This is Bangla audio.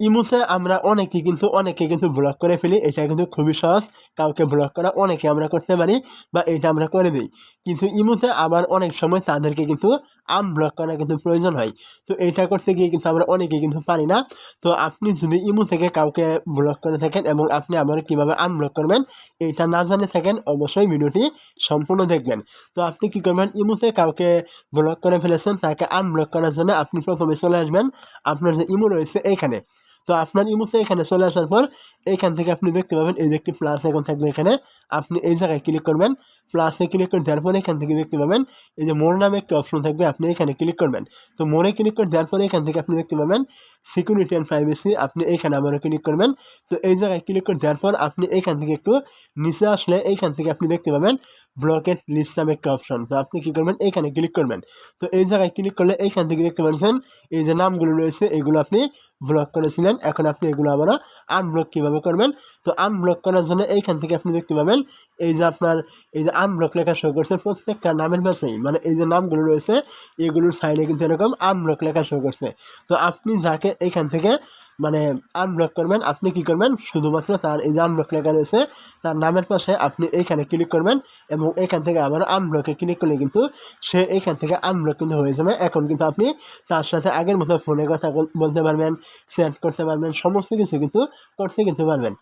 ইমোতে আমরা অনেকে কিন্তু অনেকে কিন্তু ব্লক করে ফেলি। এটা কিন্তু খুবই সহজ। কাউকে ব্লক করা, অনেকে আমরা করতে পারি বা এটা আমরা করে দিই। কিন্তু ইমোতে আবার অনেক সময় তাদেরকে কিন্তু আনব্লক করা কিন্তু প্রয়োজন হয়। তো এটা করতে গিয়ে কিন্তু আমরা অনেকে কিন্তু পারি না। তো আপনি যদি ইমো থেকে কাউকে ব্লক করে থাকেন এবং আপনি আবার কীভাবে আনব্লক করবেন, এটা না জানে থাকেন, অবশ্যই ভিডিওটি সম্পূর্ণ দেখবেন। তো আপনি কী করবেন? ইমোতে কাউকে ব্লক করে ফেলেছেন, তাকে আনব্লক করার জন্য আপনি প্রথমে চলে আসবেন। আপনার যে ইমো রয়েছে এইখানে তো আপনার ইমোতে এখানে চলে আসার পর, এখান থেকে আপনি দেখতে পাবেন এই যে একটি প্লাস এখন থাকবে এখানে। আপনি এই জায়গায় ক্লিক করবেন। প্লাসে ক্লিক করে দেওয়ার পরে এখান থেকে দেখতে পাবেন, এই যে মোর নামে একটি অপশন থাকবে, আপনি এখানে ক্লিক করবেন। তো মোরে ক্লিক করে দেওয়ার পরে এখান থেকে আপনি দেখতে পাবেন সিকিউরিটি অ্যান্ড প্রাইভেসি আপনি এইখানে আবারও ক্লিক করবেন। তো এই জায়গায় ক্লিক করে দেওয়ার পর আপনি এখান থেকে একটু নিচে আসলে এইখান থেকে আপনি দেখতে পাবেন ব্লকের লিস্ট নামে একটা অপশন তো আপনি কী করবেন? এইখানে ক্লিক করবেন। তো এই জায়গায় ক্লিক করলে এইখান থেকে দেখতে পাচ্ছেন, এই যে নামগুলো রয়েছে, এগুলো আপনি ব্লক করেছিলেন। এখন আপনি এগুলো আমরা আনব্লক কীভাবে করবেন? তো আনব্লক করার জন্য এইখান থেকে আপনি দেখতে পাবেন, এই যে আপনার, এই যে আনব্লক লেখা শো করছে, প্রত্যেকটা নামের পাশেই মানে এই যে নামগুলো রয়েছে, এগুলোর সাইডে কিন্তু এরকম আনব্লক লেখা শো করছে। তো আপনি যাকে এইখান থেকে মানে আনব্লক করবেন, আপনি কি করবেন? শুধুমাত্র তার এই যে আনব্লক লেখা রয়েছে, তার নামের পাশে আপনি এইখানে ক্লিক করবেন এবং এখান থেকে আবার আনব্লকে ক্লিক করলে কিন্তু সে এখান থেকে আনব্লক কিন্তু হয়ে যাবে। এখন কিন্তু আপনি তার সাথে আগের মতো ফোনে কথা বলতে পারবেন সেন্ড করতে পারবেন, সমস্ত কিছু কিন্তু করতে কিন্তু পারবেন।